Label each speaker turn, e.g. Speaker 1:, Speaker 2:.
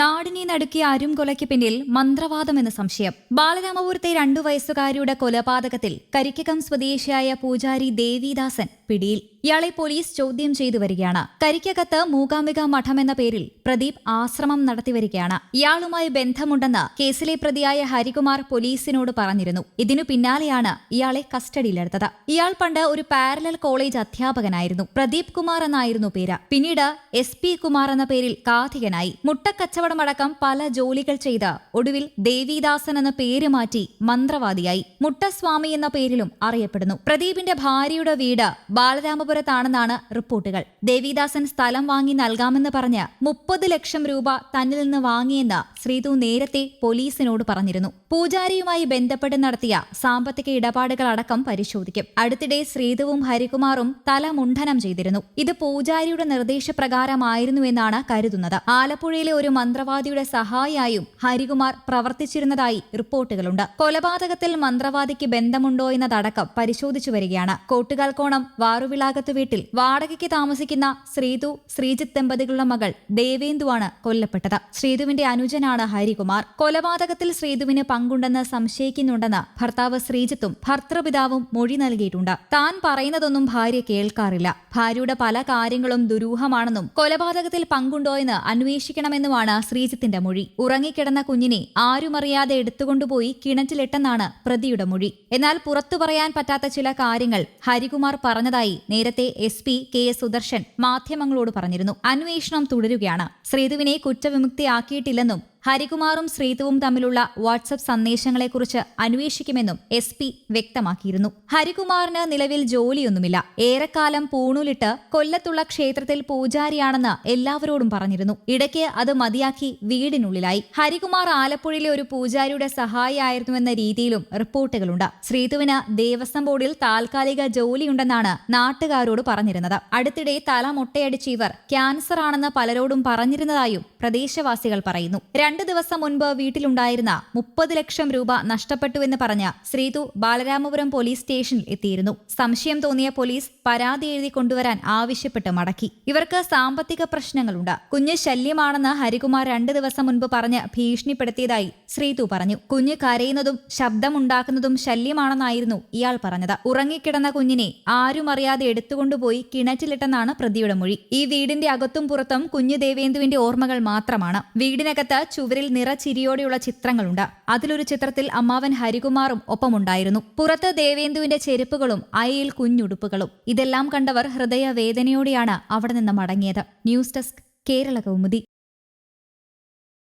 Speaker 1: നാടിനെ നടുക്കിയ അരുംകൊലയ്ക്ക് പിന്നിൽ മന്ത്രവാദമെന്ന് സംശയം. ബാലരാമപുരത്തെ രണ്ടു വയസ്സുകാരിയുടെ കൊലപാതകത്തിൽ കരിക്കകം സ്വദേശിയായ പൂജാരി ദേവിദാസൻ പിടിയിൽ. ഇയാളെ പോലീസ് ചോദ്യം ചെയ്തു വരികയാണ്. കരിക്കകത്ത് മൂകാംബിക മഠം എന്ന പേരിൽ പ്രദീപ് ആശ്രമം നടത്തിവരികയാണ് ഇയാളുമായി ബന്ധമുണ്ടെന്ന് കേസിലെ പ്രതിയായ ഹരികുമാർ പോലീസിനോട് പറഞ്ഞിരുന്നു. ഇതിനു പിന്നാലെയാണ് ഇയാളെ കസ്റ്റഡിയിലെടുത്തത്. ഇയാൾ പണ്ട് ഒരു പാരലൽ കോളേജ് അധ്യാപകനായിരുന്നു. പ്രദീപ് കുമാർ എന്നായിരുന്നു പേര്. പിന്നീട് എസ് പി കുമാർ എന്ന പേരിൽ കാഥികനായി മുട്ടക്കച്ചവടമടക്കം പല ജോലികൾ ചെയ്ത് ഒടുവിൽ ദേവിദാസൻ എന്ന പേര് മാറ്റി മന്ത്രവാദിയായി. മുട്ടസ്വാമി എന്ന പേരിലും അറിയപ്പെടുന്നു. പ്രദീപിന്റെ ഭാര്യയുടെ വീട് ബാലരാമപുരത്താണെന്നാണ് റിപ്പോർട്ടുകൾ. ദേവിദാസൻ സ്ഥലം വാങ്ങി നൽകാമെന്ന് പറഞ്ഞ് മുപ്പത് ലക്ഷം രൂപ തന്നിൽ നിന്ന് വാങ്ങിയെന്ന് ശ്രീതു നേരത്തെ പോലീസിനോട് പറഞ്ഞിരുന്നു. പൂജാരിയുമായി ബന്ധപ്പെട്ട് നടത്തിയ സാമ്പത്തിക ഇടപാടുകളടക്കം പരിശോധിക്കും. അടുത്തിടെ ശ്രീതുവും ഹരികുമാറും തല മുണ്ഡനം ചെയ്തിരുന്നു. ഇത് പൂജാരിയുടെ നിർദ്ദേശപ്രകാരമായിരുന്നുവെന്നാണ് കരുതുന്നത്. ആലപ്പുഴയിലെ ഒരു മന്ത്രവാദിയുടെ സഹായിയായും ഹരികുമാർ പ്രവർത്തിച്ചിരുന്നതായി റിപ്പോർട്ടുകളുണ്ട്. കൊലപാതകത്തിൽ മന്ത്രവാദിക്ക് ബന്ധമുണ്ടോ എന്നതടക്കം പരിശോധിച്ചു വരികയാണ് കോട്ടുകാൽക്കോണം വാറുവിളാകത്ത് വീട്ടിൽ വാടകയ്ക്ക് താമസിക്കുന്ന ശ്രീതു ശ്രീജിത്ത് ദമ്പതികളുടെ മകൾ ദേവേന്ദുവാണ് കൊല്ലപ്പെട്ടത്. ശ്രീതുവിന്റെ അനുജനാണ് ഹരികുമാർ. കൊലപാതകത്തിൽ ശ്രീതുവിന് പങ്കുണ്ടെന്ന് സംശയിക്കുന്നുണ്ടെന്ന് ഭർത്താവ് ശ്രീജിത്തും ഭർത്തൃപിതാവും മൊഴി നൽകിയിട്ടുണ്ട്. താൻ പറയുന്നതൊന്നും ഭാര്യ കേൾക്കാറില്ല. ഭാര്യയുടെ പല കാര്യങ്ങളും ദുരൂഹമാണെന്നും കൊലപാതകത്തിൽ പങ്കുണ്ടോയെന്ന് അന്വേഷിക്കണമെന്നുമാണ് ശ്രീജിത്തിന്റെ മൊഴി. ഉറങ്ങിക്കിടന്ന കുഞ്ഞിനെ ആരുമറിയാതെ എടുത്തുകൊണ്ടുപോയി കിണറ്റിലിട്ടെന്നാണ് പ്രതിയുടെ മൊഴി. എന്നാൽ പുറത്തു പറയാൻ പറ്റാത്ത ചില കാര്യങ്ങൾ ഹരികുമാർ പറഞ്ഞതായി നേരത്തെ S P K S Sudarshan മാധ്യമങ്ങളോട് പറഞ്ഞിരുന്നു. അന്വേഷണം തുടരുകയാണ്. ശ്രീതുവിനെ കുറ്റവിമുക്തിയാക്കിയിട്ടില്ലെന്നും ഹരികുമാറും ശ്രീതുവും തമ്മിലുള്ള വാട്സപ്പ് സന്ദേശങ്ങളെക്കുറിച്ച് അന്വേഷിക്കുമെന്നും എസ് പി വ്യക്തമാക്കിയിരുന്നു. ഹരികുമാറിന് നിലവിൽ ജോലിയൊന്നുമില്ല. ഏറെക്കാലം പൂണൂലിട്ട് കൊല്ലത്തുള്ള ക്ഷേത്രത്തിൽ പൂജാരിയാണെന്ന് എല്ലാവരോടും പറഞ്ഞിരുന്നു. ഇടയ്ക്ക് അത് മതിയാക്കി വീടിനുള്ളിലായി. ഹരികുമാർ ആലപ്പുഴയിലെ ഒരു പൂജാരിയുടെ സഹായിയായിരുന്നുവെന്ന രീതിയിലും റിപ്പോർട്ടുകളുണ്ട്. ശ്രീതുവിന് ദേവസ്വം ബോർഡിൽ താൽക്കാലിക ജോലിയുണ്ടെന്നാണ് നാട്ടുകാരോട് പറഞ്ഞിരുന്നത്. അടുത്തിടെ തല മുട്ടയടിച്ച ഇവർ ക്യാൻസർ ആണെന്ന് പലരോടും പറഞ്ഞിരുന്നതായും പ്രദേശവാസികൾ പറയുന്നു. രണ്ടു ദിവസം മുൻപ് വീട്ടിലുണ്ടായിരുന്ന മുപ്പത് ലക്ഷം രൂപ നഷ്ടപ്പെട്ടുവെന്ന് പറഞ്ഞ ശ്രീതു ബാലരാമപുരം പോലീസ് സ്റ്റേഷനിൽ എത്തിയിരുന്നു. സംശയം തോന്നിയ പോലീസ് പരാതി എഴുതി കൊണ്ടുവരാൻ ആവശ്യപ്പെട്ട് മടക്കി. ഇവർക്ക് സാമ്പത്തിക പ്രശ്നങ്ങളുണ്ട്. കുഞ്ഞ് ശല്യമാണെന്ന് ഹരികുമാർ രണ്ടു ദിവസം മുൻപ് പറഞ്ഞ് ഭീഷണിപ്പെടുത്തിയതായി ശ്രീതു പറഞ്ഞു. കുഞ്ഞ് കരയുന്നതും ശബ്ദമുണ്ടാക്കുന്നതും ശല്യമാണെന്നായിരുന്നു ഇയാൾ പറഞ്ഞത്. ഉറങ്ങിക്കിടന്ന കുഞ്ഞിനെ ആരും അറിയാതെ എടുത്തുകൊണ്ടുപോയി കിണറ്റിലിട്ടെന്നാണ് പ്രതിയുടെ മൊഴി. ഈ വീടിന്റെ അകത്തും പുറത്തും കുഞ്ഞു ദേവേന്ദുവിന്റെ ഓർമ്മകൾ മാത്രമാണ്. വീടിനകത്ത് ചുവരിൽ നിറച്ചിരിയോടെയുള്ള ചിത്രങ്ങളുണ്ട്. അതിലൊരു ചിത്രത്തിൽ അമ്മാവൻ ഹരികുമാറും ഒപ്പമുണ്ടായിരുന്നു. പുറത്ത് ദേവേന്ദുവിന്റെ ചെരുപ്പുകളും അയയിൽ കുഞ്ഞുടുപ്പുകളും. ഇതെല്ലാം കണ്ടവർ ഹൃദയവേദനയോടെയാണ് അവിടെ നിന്ന് മടങ്ങിയത്. News desk Kerala Kaumudi.